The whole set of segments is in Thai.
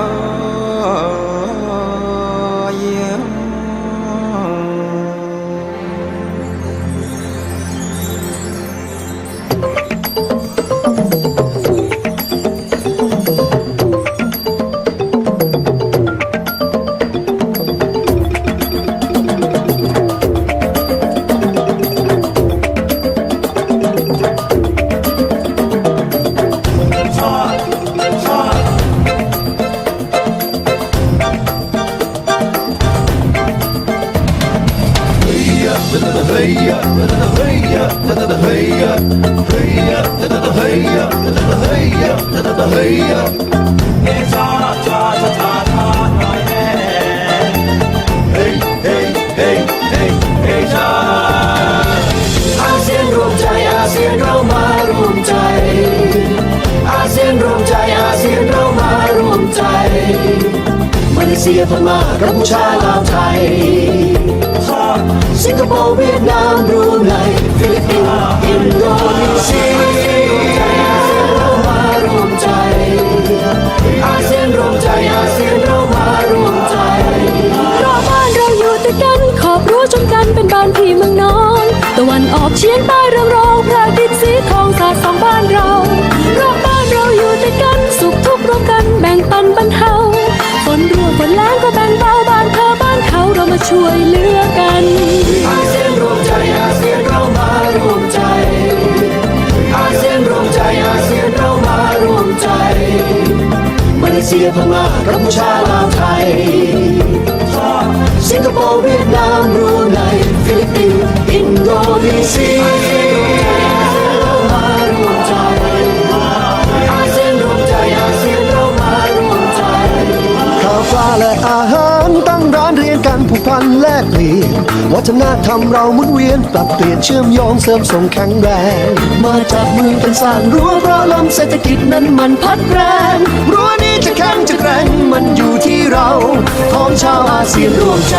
love. อาเซียนรวมใจอาเซียนเรามารวมใจ อาเซียนรวมใจอาเซียนเรามารวมใจมาเลเซียพม่ากัมพูชาลาวไทย สิงคโปร์เวียดนามบรูไนฟิลิปปินส์อินโดนีเซียเรามารวมใจอาเซียนรวมใจอาเซียนเรามารวมใจรอบบ้านเราอยู่ติดกันขอบรั้วชมกันเป็นบ้านพี่เมืองนอนตะวันออกเฉียงใต้เรืองรองพระอาทิตย์สีทองสาดสองบ้านเราราะบ้านเราอยู่ติดกันสุขทุกข์ร่วมกันแบ่งปันบรรเทา เซียพม่ากัมพูชาลาวไทยสิงคโปร์เวียดนามรว ผูกพันแลกเปลี่ยนวัฒนธรรมเราหมุนเวียนปรับเปลี่ยนเชื่อมโยงเสริมส่งแข็งแรง มาจากมือกันสร้างรั้วเพราะลมเศรษฐกิจนั้นมันพัดแรงรั้วนี้จะแข็งจะแกร่งมันอยู่ที่เราของชาวอาเซียนรวมใจ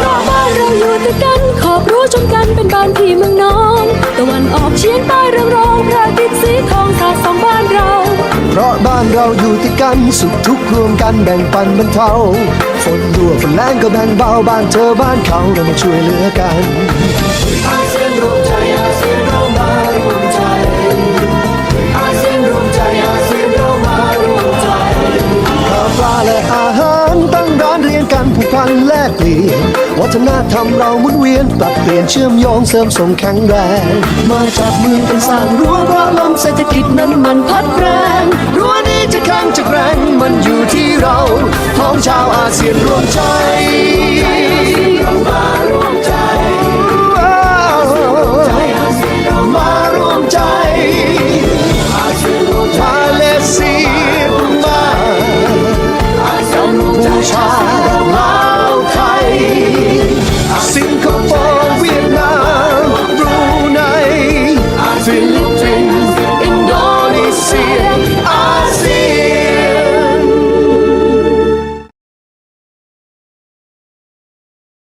เพราบ้านเราอยู่ติดกันขอบรั้ชมกันเป็นบ้านพี่เมืองน้อนตะวันออกเฉียงใต้เรืองรอง เราอยู่ที่กันสุขทุกข์รวมกันแบ่งปันบรรเทาฝนรั่วฝนแรงก็แบ่งเบาบ้านเธอบ้านเขาเรามาช่วยเหลือกันอาเซียนรวมใจ ลกเปลี่ยนวัฒนธรรมเราหมุนเวียน ปรับเปลี่ยนเชื่อมโยงเสริมส่งแข็งแรง มาจากมือกันสร้างรั้วเพราะลมเศรษฐกิจนั้นมันพัดแรงรั้วนี้จะแข็งจะแรงมันอยู่ที่เราท้องชาวอาเซียนรวมใจ